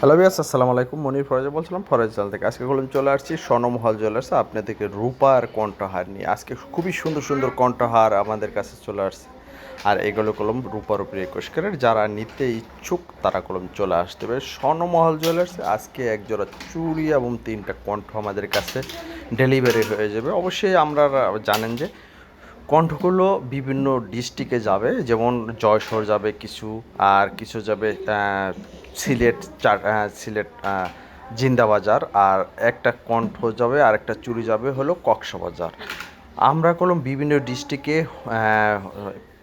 Hello বিয়াস আসসালামু আলাইকুম। মনির ফরাজা বলছিলাম, ফরাজ চাল থেকে। আজকে বললাম চলে আসছি স্বর্ণমহল জুয়েলার্স আপনাদেরকে রূপার কণ্ঠহার নিয়ে। আজকে খুবই সুন্দর সুন্দর কণ্ঠহার আমাদের কাছে চলে আসছে। আর এগুলো কলম রূপার উপরে একুশ ক্যারেট। যারা নিতে ইচ্ছুক, তারা কলম চলে আসতে হবে স্বর্ণমহল জুয়েলার্স আজকে এক জোড়া চুড়ি এবং তিনটা কণ্ঠ আমাদের কাছে ডেলিভারি হয়ে যাবে। অবশ্যই আমরা জানেন যে কণ্ঠগুলো বিভিন্ন ডিস্ট্রিক্টে যাবে, যেমন জয়সর যাবে কিছু, আর কিছু যাবে সিলেট সিলেট জিন্দাবাজার, আর একটা কণ্ঠ যাবে, আর একটা চুরি যাবে হলো কক্সবাজার। আমরা কলম বিভিন্ন ডিস্ট্রিক্টে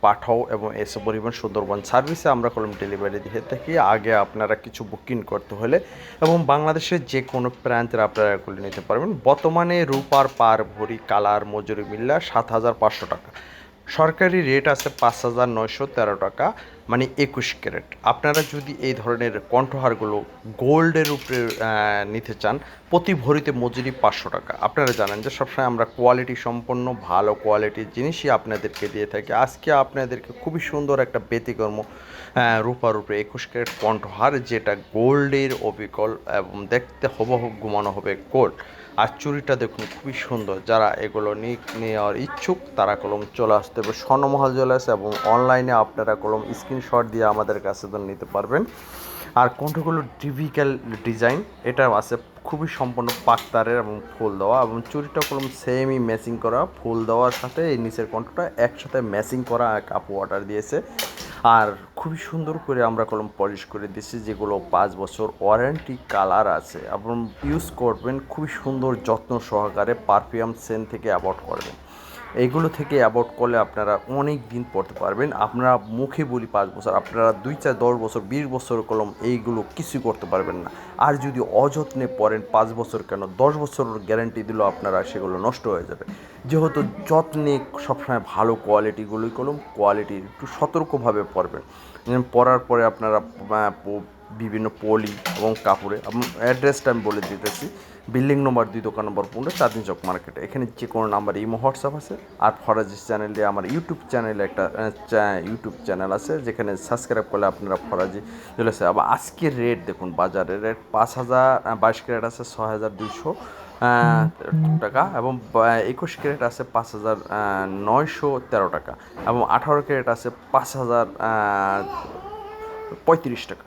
পাঠাও এবং এসে পরিবহন সুন্দরবন সার্ভিসে আমরা কলম ডেলিভারি দিয়ে থাকি। আগে আপনারা কিছু বুকিং করতে হলে এবং বাংলাদেশের যে কোনো প্রান্তের আপনারা এগুলি নিতে পারবেন। বর্তমানে রূপার পার ভরি কালার মজুরি মিল্লা সাত হাজার পাঁচশো টাকা। সরকারি রেট আছে পাঁচ হাজার নয়শো তেরো টাকা। মানে একুশ ক্যারেট। আপনারা যদি এই ধরনের কণ্ঠহারগুলো গোল্ডের উপরে নিতে চান, প্রতি ভরিতে মজুরি পাঁচশো টাকা। আপনারা জানেন যে সবসময় আমরা কোয়ালিটি সম্পন্ন, ভালো কোয়ালিটির জিনিসই আপনাদেরকে দিয়ে থাকি। আজকে আপনাদেরকে খুবই সুন্দর একটা ব্যতিকর্ম রূপার উপরে একুশ ক্যারেট কণ্ঠহার, যেটা গোল্ডের অবিকল এবং দেখতে হবহু ঘুমানো হবে গোল্ড। আর চুরিটা দেখুন, খুবই সুন্দর। যারা এগুলো নি- নেওয়ার ইচ্ছুক, তারা কলম চলে আসতে হবে। স্বর্ণমহল জুয়েলার্স এবং অনলাইনে আপনারা কলম স্ক্রিনশট দিয়ে আমাদের কাছে নিতে পারবেন। আর কণ্ঠগুলো টিপিক্যাল ডিজাইন এটা আছে খুবই সম্পূর্ণ পাকতারের এবং ফুল দেওয়া এবং চুরিটা কলম সেমই ম্যাচিং করা, ফুল দেওয়ার সাথে এই নিচের কণ্ঠটা একসাথে ম্যাচিং করা আপু অর্ডার দিয়েছে। আর খুবই সুন্দর করে আমরা কলম পলিশ করে দিচ্ছি যেগুলো পাঁচ বছর ওয়ারেন্টি কালার আছে এবং ইউজ করবেন, খুবই সুন্দর যত্ন সহকারে পারফিউম সেন থেকে অ্যাভয়েড করবেন। এইগুলো থেকে অ্যাভয়েড করলে আপনারা অনেক দিন পড়তে পারবেন। আপনারা মুখে বলি পাঁচ বছর, আপনারা দুই চার দশ বছর, বিশ বছর কলম এইগুলো কিছুই করতে পারবেন না। আর যদি অযত্নে পড়েন পাঁচ বছর কেন? দশ বছরের গ্যারান্টি দিলেও আপনারা সেগুলো নষ্ট হয়ে যাবে। যেহেতু যত্নে সবসময় ভালো কোয়ালিটিগুলোই কলম কোয়ালিটি একটু সতর্কভাবে পড়বেন। পরার পরে আপনারা বিভিন্ন পলি এবং কাপড়ে। অ্যাড্রেসটা আমি বলে দিতেছি। বিল্ডিং নম্বর দুই দোকান নম্বর পনেরো, চাঁদনি চক মার্কেটে। এখানে যে কোনো নাম্বার ইমো, হোয়াটসঅ্যাপ আছে। আর ফরাজি চ্যানেলে আমার ইউটিউব চ্যানেলে একটা ইউটিউব চ্যানেল আছে, যেখানে সাবস্ক্রাইব করলে আপনারা ফরাজি চলেছে আবার আজকের রেট দেখুন, বাজারের রেট পাঁচ হাজার বাইশ ক্যারেট আছে, ছয় হাজার দুইশো টাকা এবং একুশ ক্যারেট আছে পাঁচ হাজার নয়শো তেরো টাকা এবং আঠারো ক্যারেট আছে পাঁচ হাজার পঁয়ত্রিশ টাকা।